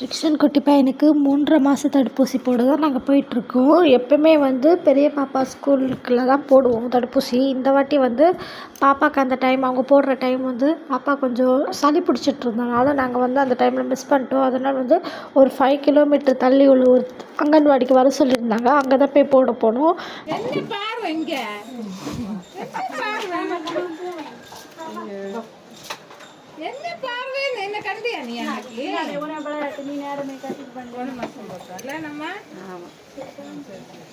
ரிக்ஷன் குட்டி பையனுக்கு மூன்றரை மாத தடுப்பூசி போட தான் நாங்கள் போயிட்டுருக்கோம். எப்போயுமே வந்து பெரிய பாப்பா ஸ்கூலுக்குள்ள தான் போடுவோம் தடுப்பூசி. இந்த வாட்டி வந்து பாப்பாவுக்கு அந்த டைம் அவங்க போடுற டைம் வந்து பாப்பா கொஞ்சம் சளி பிடிச்சிட்டு இருந்தனால நாங்கள் வந்து அந்த டைமில் மிஸ் பண்ணிட்டோம். அதனால் வந்து ஒரு ஃபைவ் கிலோமீட்டர் தள்ளி உள்ள ஒரு அங்கன்வாடிக்கு வர சொல்லியிருந்தாங்க. அங்கே தான் போய் போட போனோம் என்ன பார்வை இங்க என்ன பார்வை என்ன கண்டியா நீ எனக்கு ஒரு மாசம் போட்டோம்ல நம்ம?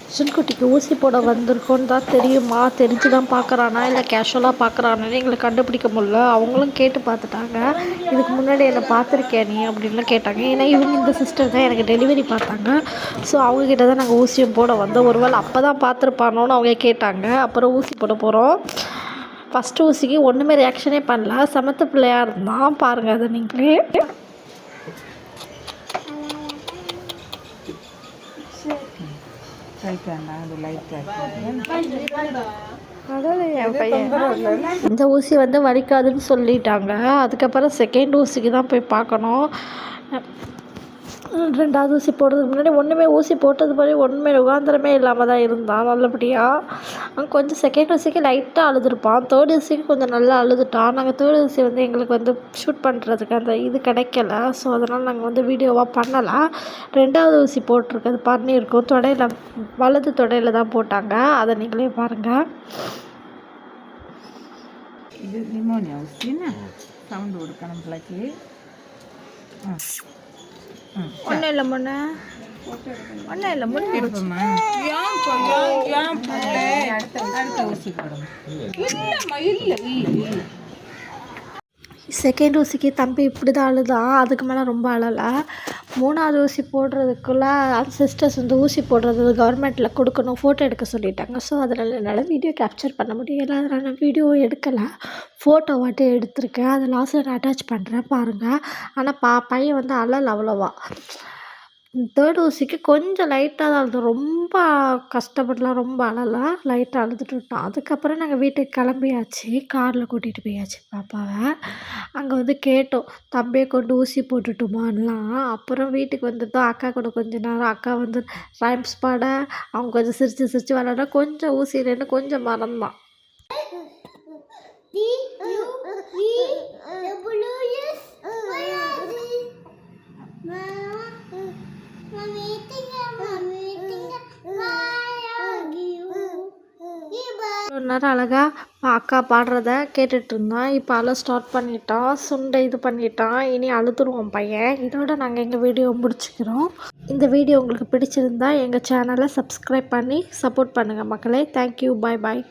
ரிக்ஷன் குட்டிக்கு ஊசி போட வந்திருக்கோன்னு தான் தெரியுமா? தெரிஞ்சு தான் பார்க்குறானா? இல்லை கேஷுவலாக பார்க்குறானு? எங்களுக்கு கண்டுபிடிக்க முடியல. அவங்களும் கேட்டு பார்த்துட்டாங்க. இதுக்கு முன்னாடி என்னை பார்த்துருக்கியா நீ அப்படின்லாம் கேட்டாங்க. ஏன்னா இவங்க இந்த சிஸ்டர் தான் எனக்கு டெலிவரி பார்த்தாங்க. ஸோ அவங்கக்கிட்ட தான் நாங்கள் ஊசியும் போட வந்தோம். ஒருவேளை அப்போ தான் பார்த்துருப்பானோன்னு அவங்க கேட்டாங்க. அப்புறம் ஊசி போட போகிறோம் ஃபஸ்ட்டு ஊசிக்கு ஒன்றுமே ரியாக்ஷனே பண்ணல. சமத்து பிள்ளையாக இருந்தான் பாருங்கள் அதை நீங்களே. என் பையன் இந்த ஊசி வந்து வலிக்காதுன்னு சொல்லிட்டாங்க. அதுக்கப்புறம் செகண்ட் ஊசிக்கு தான் போய் பார்க்கணும். ரெண்டாவது ஊசி போடுறதுக்கு முன்னாடி ஒன்றுமே ஊசி போட்டது மாதிரி ஒன்றுமே ருகாந்திரமே இல்லாமல் தான் இருந்தான் நல்லபடியாக கொஞ்சம் செகண்ட் ஊசிக்கு லைட்டாக அழுதுருப்பான். தேர்ட் ஊசிக்கு கொஞ்சம் நல்லா அழுதுட்டான். நாங்கள் தேர்ட் ஊசி வந்து எங்களுக்கு வந்து ஷூட் பண்ணுறதுக்கு அந்த இது கிடைக்கல. ஸோ அதனால் நாங்கள் வந்து வீடியோவாக பண்ணலை. ரெண்டாவது ஊசி போட்டிருக்கிறது பண்ணியிருக்கோம். தொடையில் வலது தொடையில் தான் போட்டாங்க. அதை நீங்களே பாருங்கள் இது நிமோனியா ஊசின்னு சவுண்டு கொடுக்கணும் பிள்ளைக்கு. ஆ. ஒன்றும் இல்லை முன்ன ஒன்றும் இல்லை முன்ன ஏன் ஏன் பொண்ணு இல்லை இல்லை. செகண்ட் ஊசிக்கு தம்பி இப்படி தான் அழுதான் அதுக்கு மேலே ரொம்ப அழலை. மூணாவது ஊசி போடுறதுக்குள்ளே அந்த சிஸ்டர்ஸ் வந்து ஊசி போடுறது கவர்மெண்ட்டில் கொடுக்கணும் ஃபோட்டோ எடுக்க சொல்லிட்டாங்க. ஸோ அதனால் என்னால் வீடியோ கேப்சர் பண்ண முடியல. அதனால் நான் வீடியோ எடுக்கலை. ஃபோட்டோ மட்டும் எடுத்திருக்கேன். அதை லாஸ்ட்டில் நான் அட்டாச் பண்ணுறேன் பாருங்கள் ஆனால் பா பையன் வந்து அழல் அவ்வளோவா. தேர்ட் ஊசிக்கு கொஞ்சம் லைட்டாக தான் அழுது ரொம்ப கஷ்டப்பட்டுலாம் ரொம்ப அழலாம் லைட்டாக அழுதுட்டு விட்டோம். அதுக்கப்புறம் நாங்கள் வீட்டுக்கு கிளம்பியாச்சு. காரில் கூட்டிகிட்டு போயாச்சு பாப்பாவை. அங்கே வந்து கேட்டோம். தம்பியை கொண்டு ஊசி போட்டுட்டுமான்லாம். அப்புறம் வீட்டுக்கு வந்துட்டோம் அக்கா கூட கொஞ்ச நேரம் அக்கா வந்து ரைம்ஸ் பாட அவங்க கொஞ்சம் சிரித்து சிரித்து விளாட கொஞ்சம் ஊசியிலேருந்து கொஞ்சம் மறந்தான். ஒரு நேரம் அழகாக அக்கா பாடுறத கேட்டுட்ருந்தோம் இருந்தான். இப்போ அழ ஸ்டார்ட் பண்ணிட்டோம் சுண்டை இது பண்ணிட்டான். இனி அழுதுருவோம் பையன். இதோட நாங்கள் எங்கள் வீடியோ முடிச்சுக்கிறோம். இந்த வீடியோ உங்களுக்கு பிடிச்சிருந்தா எங்கள் சேனலை சப்ஸ்கிரைப் பண்ணி சப்போர்ட் பண்ணுங்கள் மக்களே. தேங்க்யூ பாய் பாய்